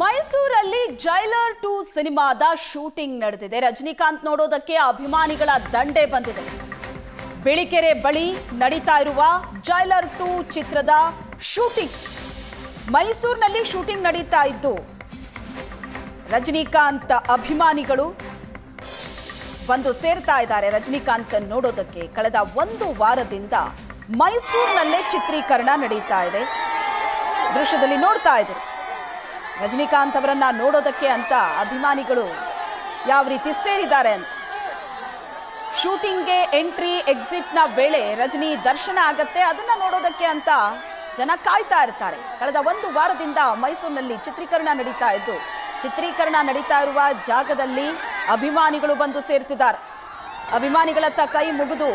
ಮೈಸೂರಲ್ಲಿ jailer to ಸಿನಿಮಾದ shooting ನಡೆದಿದೆ. ರಜನಿಕಾಂತ್ ನೋಡೋದಕ್ಕೆ ಅಭಿಮಾನಿಗಳ ದಂಡೆ ಬಂದಿದೆ. ಬಿಳಿಕೆರೆ ಬಳಿ ನಡೀತಾ ಇರುವ ಜೈಲರ್ ಟು ಚಿತ್ರದ ಶೂಟಿಂಗ್. ಮೈಸೂರಿನಲ್ಲಿ ಶೂಟಿಂಗ್ ನಡೀತಾ ಇದ್ದು, ರಜನಿಕಾಂತ್ ಅಭಿಮಾನಿಗಳು ಬಂದು ಸೇರ್ತಾ ಇದ್ದಾರೆ. ರಜನಿಕಾಂತ್ ನೋಡೋದಕ್ಕೆ ಕಳೆದ ಒಂದು ವಾರದಿಂದ ಮೈಸೂರಿನಲ್ಲೇ ಚಿತ್ರೀಕರಣ ನಡೀತಾ ಇದೆ. ದೃಶ್ಯದಲ್ಲಿ ನೋಡ್ತಾ ಇದ್ರು ರಜನಿಕಾಂತ್ ಅವರನ್ನ ನೋಡೋದಕ್ಕೆ ಅಂತ ಅಭಿಮಾನಿಗಳು ಯಾವ ರೀತಿ ಸೇರಿದ್ದಾರೆ ಅಂತ. ಶೂಟಿಂಗ್ಗೆ ಎಂಟ್ರಿ, ಎಕ್ಸಿಟ್ನ ವೇಳೆ ರಜನಿ ದರ್ಶನ ಆಗತ್ತೆ, ಅದನ್ನ ನೋಡೋದಕ್ಕೆ ಅಂತ ಜನ ಕಾಯ್ತಾ ಇರ್ತಾರೆ. ಕಳೆದ ಒಂದು ವಾರದಿಂದ ಮೈಸೂರಿನಲ್ಲಿ ಚಿತ್ರೀಕರಣ ನಡೀತಾ ಇದ್ದು, ಚಿತ್ರೀಕರಣ ನಡೀತಾ ಇರುವ ಜಾಗದಲ್ಲಿ ಅಭಿಮಾನಿಗಳು ಬಂದು ಸೇರ್ತಿದ್ದಾರೆ. ಅಭಿಮಾನಿಗಳತ್ತ ಕೈ ಮುಗಿದು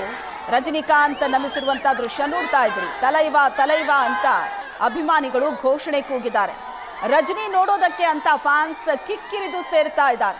ರಜನಿಕಾಂತ್ ನಮಿಸಿರುವಂತಹ ದೃಶ್ಯ ನೋಡ್ತಾ ಇದ್ರಿ. ತಲೈವ ತಲೈವ ಅಂತ ಅಭಿಮಾನಿಗಳು ಘೋಷಣೆ ಕೂಗಿದ್ದಾರೆ. ರಜನಿ ನೋಡೋದಕ್ಕೆ ಅಂತ ಫ್ಯಾನ್ಸ್ ಕಿಕ್ಕಿರಿದು ಸೇರ್ತಾ ಇದ್ದಾರೆ.